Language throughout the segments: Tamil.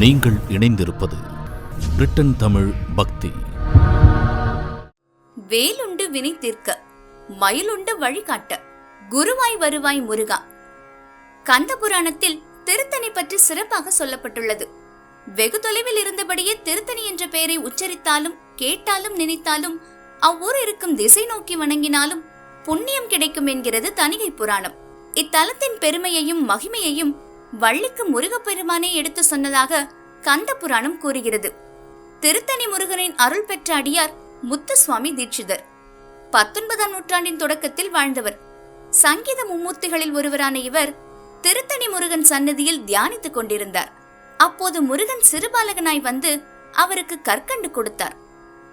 நீங்கள் இணைந்திருப்பது பிரிட்டன் தமிழ் பக்தி. வேலுண்டு வினை தீர்க்க மயிலுண்டு வழிகாட்ட குருவாய் வருவாய் முருகா. கந்த புராணத்தில் திருத்தணி பற்றி சிறப்பாக சொல்லப்பட்டுள்ளது. வெகு தொலைவில் இருந்தபடியே திருத்தணி என்ற பெயரை உச்சரித்தாலும் கேட்டாலும் நினைத்தாலும் அவ்வூர் இருக்கும் திசை நோக்கி வணங்கினாலும் புண்ணியம் கிடைக்கும் என்கிறது தனிகை புராணம். இத்தலத்தின் பெருமையையும் மகிமையையும் வள்ளிக்கு முருகப்பெருமானே எடுத்து சொன்னதாக கந்த புராணம் கூறுகிறது. திருத்தணி முருகனின் அருள் பெற்ற அடியார் முத்துசுவாமி தீட்சிதர். பத்தொன்பதாம் நூற்றாண்டின் தொடக்கத்தில் வாழ்ந்தவர். சங்கீத மும்மூர்த்திகளில் ஒருவரான இவர் திருத்தணி முருகன் சன்னதியில் தியானித்துக் கொண்டிருந்தார். அப்போது முருகன் சிறுபாலகனாய் வந்து அவருக்கு கற்கண்டு கொடுத்தார்.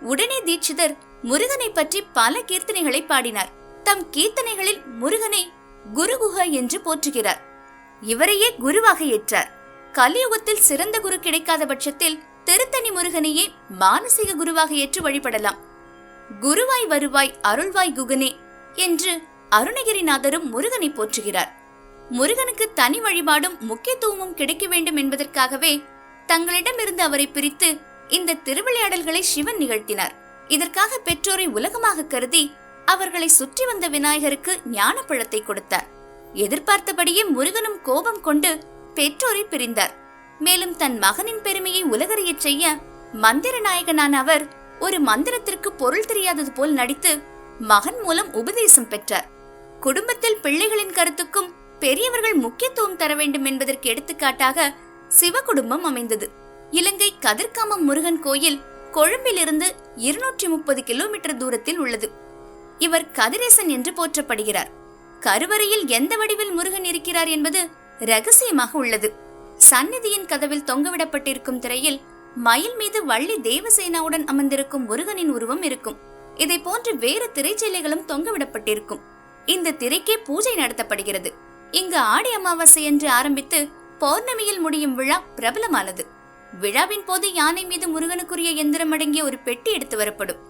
உடனே தீட்சிதர் முருகனை பற்றி பல கீர்த்தனைகளை பாடினார். தம் கீர்த்தனைகளில் முருகனை குருகுஹ என்று போற்றுகிறார். இவரையே குருவாக ஏற்றார். கலியுகத்தில் சிறந்த குரு கிடைக்காத பட்சத்தில் திருத்தணி முருகனையே மானசீக குருவாக ஏற்று வழிபடலாம். குருவாய் வருவாய் அருள்வாய் குகனே என்று அருணகிரிநாதரும் முருகனை போற்றுகிறார். முருகனுக்கு தனி வழிபாடும் முக்கியத்துவமும் கிடைக்க வேண்டும் என்பதற்காகவே தங்களிடமிருந்து அவரை பிரித்து இந்த திருவிளையாடல்களை சிவன் நிகழ்த்தினார். இதற்காக பெற்றோரை உலகமாக கருதி அவர்களை சுற்றி வந்த விநாயகருக்கு ஞானப்பழத்தை கொடுத்தார். எதிர்பார்த்தபடியே முருகனும் கோபம் கொண்டு பெற்றோரை பிரிந்தார். மேலும் தன் மகனின் பெருமையை உலகறியச் செய்ய மந்திர நாயகனான அவர் ஒரு மந்திரத்திற்கு பொருள் தெரியாதது போல் நடித்து மகன் மூலம் உபதேசம் பெற்றார். குடும்பத்தில் பிள்ளைகளின் கருத்துக்கும் பெரியவர்கள் முக்கியத்துவம் தர வேண்டும் என்பதற்கு எடுத்துக்காட்டாக சிவ குடும்பம் அமைந்தது. இலங்கை கதிர்காமம் முருகன் கோயில் கொழும்பிலிருந்து இருநூற்றி முப்பது கிலோமீட்டர் தூரத்தில் உள்ளது. இவர் கதிரேசன் என்று போற்றப்படுகிறார். கருவறையில் எந்த வடிவில் முருகன் இருக்கிறார் என்பது ரகசியமாக உள்ளது. சந்நிதியின் கதவில் தொங்கவிடப்பட்டிருக்கும் திரையில் மயில் மீது வள்ளி தேவசேனாவுடன் அமர்ந்திருக்கும் முருகனின் உருவம் இருக்கும். இதை போன்று வேறு திரைச்சீலைகளும் தொங்கவிடப்பட்டிருக்கும். இந்த திரைக்கே பூஜை நடத்தப்படுகிறது. இங்கு ஆடி அமாவாசை என்று ஆரம்பித்து பௌர்ணமியில் முடியும் விழா பிரபலமானது. விழாவின் போது யானை மீது முருகனுக்குரிய எந்திரம் அடங்கிய ஒரு பெட்டி எடுத்து வரப்படும்.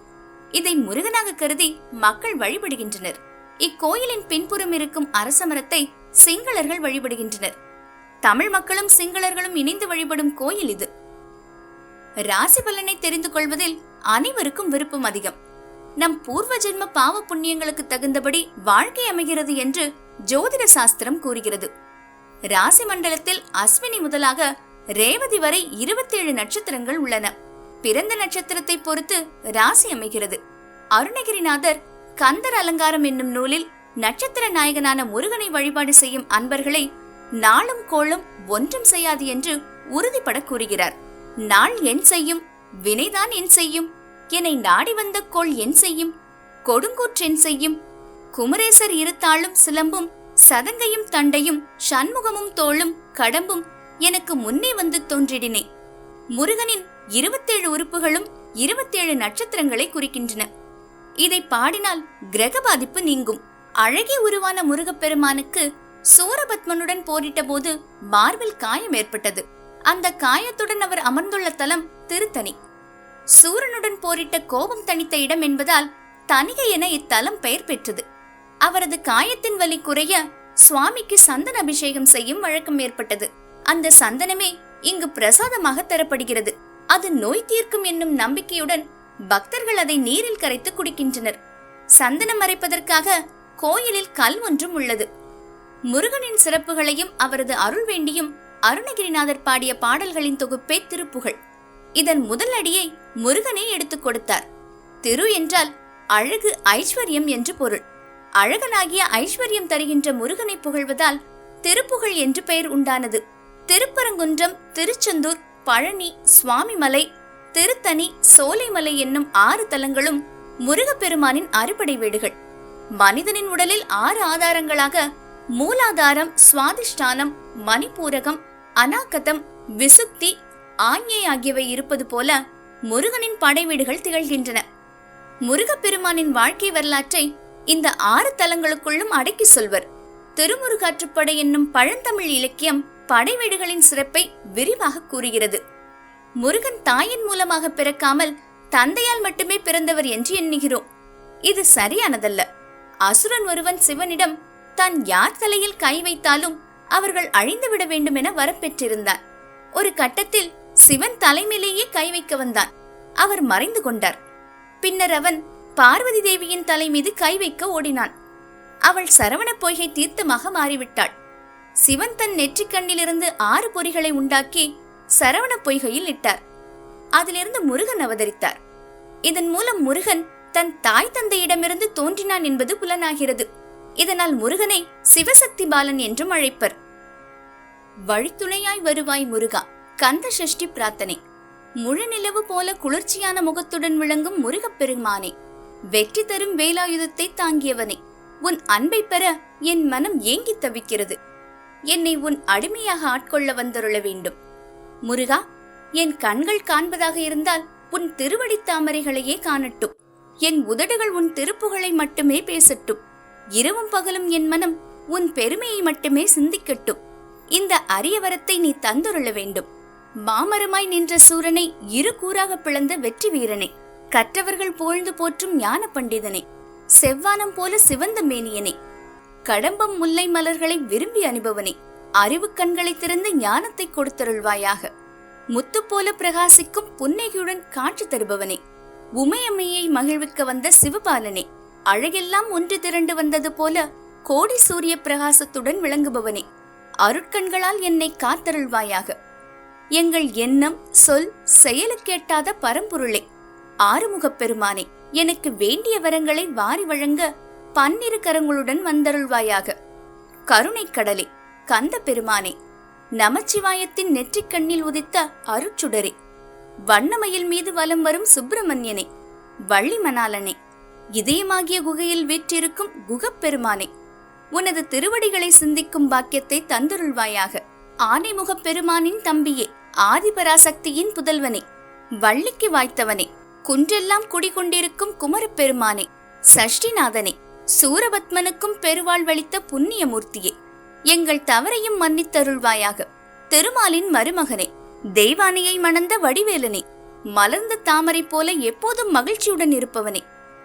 இதை முருகனாக கருதி மக்கள் வழிபடுகின்றனர். இக்கோயிலின் பின்புறம் இருக்கும் அரச மரத்தை சிங்களர்கள் வழிபடுகின்றனர். தமிழ் மக்களும் சிங்களர்களும் இணைந்து வழிபடும் கோயில் இது. ராசி பலனை தெரிந்து கொள்வதில் அனைவருக்கும் விருப்பம் அதிகம். நம் பூர்வ ஜென்ம பாவ புண்ணியங்களுக்கு தகுந்தபடி வாழ்க்கை அமைகிறது என்று ஜோதிட சாஸ்திரம் கூறுகிறது. ராசி மண்டலத்தில் அஸ்வினி முதலாக ரேவதி வரை இருபத்தேழு நட்சத்திரங்கள் உள்ளன. பிறந்த நட்சத்திரத்தை பொறுத்து ராசி அமைகிறது. அருணகிரிநாதர் கந்தர் அலங்காரம் என்னும் நூலில் நட்சத்திர நாயகனான முருகனை வழிபாடு செய்யும் அன்பர்களை நாளும் கோளும் ஒன்றும் செய்யாது என்று உறுதிபட கூறுகிறார். நாள் என் செய்யும் வினைதான் என் செய்யும் என்னை நாடி வந்த கோள் என் செய்யும் கொடுங்கூற்றென் செய்யும் குமரேசர் இருத்தாளும் சிலம்பும் சதங்கையும் தண்டையும் சண்முகமும் தோளும் கடம்பும் எனக்கு முன்னே வந்து தோன்றிடினே. முருகனின் இருபத்தேழு உறுப்புகளும் இருபத்தேழு நட்சத்திரங்களை குறிக்கின்றன. இதை பாடினால் கிரக பாதிப்பு நீங்கும். அழகி உருவான முருகப்பெருமானுக்கு சூரபத்மனுடன் போரிட்ட போது மார்பில் காயம் ஏற்பட்டது. அந்த காயத்துடன் அவர் அமர்ந்துள்ள தலம் திருத்தணி. சூரனுடன் போரிட்ட கோபம் தணித்த இடம் என்பதால் தனிகை என இத்தலம் பெயர் பெற்றது. அவரது காயத்தின் வலி குறைய சுவாமிக்கு சந்தன அபிஷேகம் செய்யும் வழக்கம் ஏற்பட்டது. அந்த சந்தனமே இங்கு பிரசாதமாக தரப்படுகிறது. அது நோய் தீர்க்கும் என்னும் நம்பிக்கையுடன் பக்தர்கள் அதை நீரில் கரைத்து குடிக்கின்றனர். சந்தனம் மறைப்பதற்காக கோயிலில் கல் ஒன்றும் உள்ளது. முருகனின் சிறப்புகளையும் அவரது அருள் வேண்டியும் அருணகிரிநாதர் பாடிய பாடல்களின் தொகுப்பே திருப்புகழ் இதன் முதல் அடியை முருகனே எடுத்துக் கொடுத்தார். திரு என்றால் அழகு ஐஸ்வர்யம் என்று பொருள். அழகனாகிய ஐஸ்வர்யம் தருகின்ற முருகனை புகழ்வதால் திருப்புகழ் என்று பெயர் உண்டானது. திருப்பரங்குன்றம் திருச்செந்தூர் பழனி சுவாமிமலை திருத்தணி சோலைமலை என்னும் ஆறு தலங்களும் முருகப்பெருமானின் அறுபடை வீடுகள். மனிதனின் உடலில் ஆறு ஆதாரங்களாக மூலாதாரம் சுவாதிஷ்டானம் மணிப்பூரகம் அனாக்கதம் விசுக்தி ஆஞ்ஞை ஆகியவை இருப்பது போல முருகனின் படை வீடுகள் திகழ்கின்றன. முருகப்பெருமானின் வாழ்க்கை வரலாற்றை இந்த ஆறு தலங்களுக்குள்ளும் அடக்கி சொல்வர். திருமுருகாற்றுப்படை என்னும் பழந்தமிழ் இலக்கியம் படை வீடுகளின் சிறப்பை விரிவாக கூறுகிறது. முருகன் தாயின் மூலமாக பிறக்காமல் தந்தையால் மட்டுமே பிறந்தவர் என்று எண்ணுகிறோம். இது சரியானதல்ல. அசுரன் ஒருவன் சிவனிடம் தான் யார் தலையில் கை வைத்தாலும் அவர்கள் அழிந்துவிட வேண்டும் என வரப்பெற்றிருந்தான் ஒரு கட்டத்தில் சிவன் தலைமையிலேயே கை வைக்க வந்தான். அவர் மறைந்து கொண்டார். பின்னர் அவன் பார்வதி தேவியின் தலை மீது கை வைக்க ஓடினான். அவள் சரவண பொய்கை தீர்த்தமாக மாறிவிட்டாள். சிவன் தன் நெற்றிக்கண்ணிலிருந்து ஆறு பொறிகளை உண்டாக்கி சரவண பொய்கையில் இட்டார். அதிலிருந்து முருகன் அவதரித்தார். இதன் மூலம் முருகன் தன் தாய் தந்தையிடமிருந்து தோன்றினான் என்பது புலனாகிறது. இதனால் முருகனை சிவசக்தி பாலன் என்றும் அழைப்பர். வழித்துணையாய் வருவாய் முருகா கந்த சஷ்டி பிரார்த்தனை. முழு நிலவு போல குளிர்ச்சியான முகத்துடன் விளங்கும் முருகப்பெருமானே வெற்றி தரும் வேலாயுதத்தை தாங்கியவனே உன் அன்பை பெற என் மனம் ஏங்கி தவிக்கிறது. என்னை உன் அடிமையாக ஆட்கொள்ள வந்தருள வேண்டும். முருகா என் கண்கள் காண்பதாக இருந்தால் உன் திருவடித் தாமரைகளையே காணட்டும். என் உதடுகள் உன் திருப்புகளை மட்டுமே பேசட்டும். இரவும் பகலும் என் மனம் உன் பெருமையை மட்டுமே சிந்திக்கட்டும். இந்த அரிய வரத்தை நீ தந்துருள வேண்டும். மாமரமாய் நின்ற சூரனை இரு கூறாக பிளந்த வெற்றி வீரனே கற்றவர்கள் புகழ்ந்து போற்றும் ஞான பண்டிதனே செவ்வானம் போல சிவந்த மேனியனே கடம்பம் முல்லை மலர்களை விரும்பி அனுபவனே அறிவு கண்களை திறந்து ஞானத்தை கொடுத்தருள்வாயாக. முத்து போல பிரகாசிக்கும் புன்னகையுடன் காட்சி தருபவனே. உமையம்மையை மகிழ்விக்க வந்த சிவபாலனே. அழகெல்லாம் ஒன்று திரண்டு வந்தது போல கோடி சூரிய பிரகாசத்துடன் விளங்குபவனே. அருட்கண்களால் என்னை காத்தருள்வாயாக. எங்கள் எண்ணம் சொல் செயலுக்கேட்டாத பரம்பொருளே. ஆறுமுகப் பெருமானே எனக்கு வேண்டிய வரங்களை வாரி வழங்க பன்னிரு கரங்களுடன் வந்தருள்வாயாக. கருணைக் கடலே கந்த பெருமானே நமச்சிவாயத்தின் நெற்றிக் கண்ணில் உதித்த அருச்சுடரே வண்ணமயில் மீது வலம் வரும் சுப்பிரமணியனே வள்ளி மணாலனே இதயமாகிய குகையில் வீற்றிருக்கும் குகப்பெருமானே உனது திருவடிகளை சிந்திக்கும் பாக்கியத்தை தந்தருள்வாயாக. ஆனைமுகப் பெருமானின் தம்பியே ஆதிபராசக்தியின் புதல்வனே வள்ளிக்கு வாய்த்தவனே குன்றெல்லாம் குடிகொண்டிருக்கும் குமரப்பெருமானே சஷ்டிநாதனே சூரபத்மனுக்கும் பெருவாழ்வளித்த புண்ணியமூர்த்தியே எங்கள் தவறையும் மன்னித்தருள்வாயாக. திருமாலின் மருமகனே தெய்வானையை மணந்த வடிவேலனே மலர்ந்த தாமரை போல எப்போதும் மகிழ்ச்சியுடன் இருப்பவனே.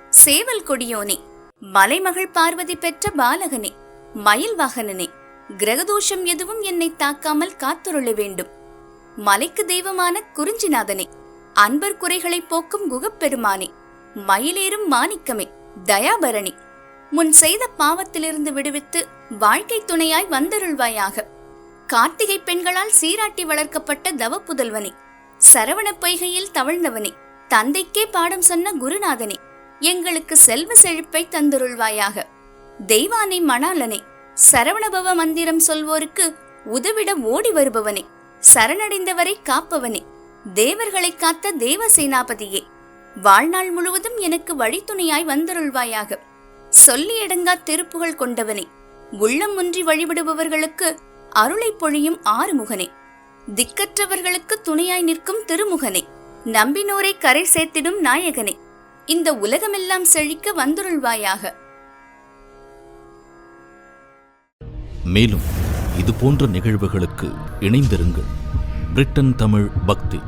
சேவல் கொடியோனே மலைமகள் பார்வதி பெற்ற பாலகனே மயில் வாகனனே கிரகதோஷம் எதுவும் என்னை தாக்காமல் காத்துருள வேண்டும். மலைக்கு தெய்வமான குறிஞ்சிநாதனே அன்பர் குறைகளை போக்கும் குகப்பெருமானே மயிலேறும் மாணிக்கமே தயாபரணி முன் செய்த பாவத்திலிருந்து விடுவித்து வாழ்க்கை துணையாய் வந்தருள்வாயாக. கார்த்திகை பெண்களால் சீராட்டி வளர்க்கப்பட்ட தவ புதல்வனே சரவண பொய்கையில் தவழ்ந்தவனே தந்தைக்கே பாடம் சொன்ன குருநாதனே எங்களுக்கு செல்வ செழிப்பை தந்தருள்வாயாக. தெய்வானை மணாலனே சரவணபவ மந்திரம் சொல்வோருக்கு உதவிட ஓடி வருபவனே சரணடைந்தவரை காப்பவனே தேவர்களை காத்த தேவ சேனாபதியே வாழ்நாள் முழுவதும் எனக்கு வழித்துணையாய் வந்தருள்வாயாக. சொல்லி அடங்கா திருப்புகழ் கொண்டவனே. உள்ளம் ஒன்றி வழிபடுபவர்களுக்கு அருளை பொழியும் ஆறுமுகனே. திக்கற்றவர்களுக்கு துணையாய் நிற்கும் திருமுகனே. நம்பினோரை கரை சேர்த்திடும் நாயகனே. இந்த உலகமெல்லாம் செழிக்க வந்துருள்வாயாக. மேலும் இது போன்ற நிகழ்வுகளுக்கு இணைந்திருங்கள். பிரிட்டன் தமிழ் பக்தி.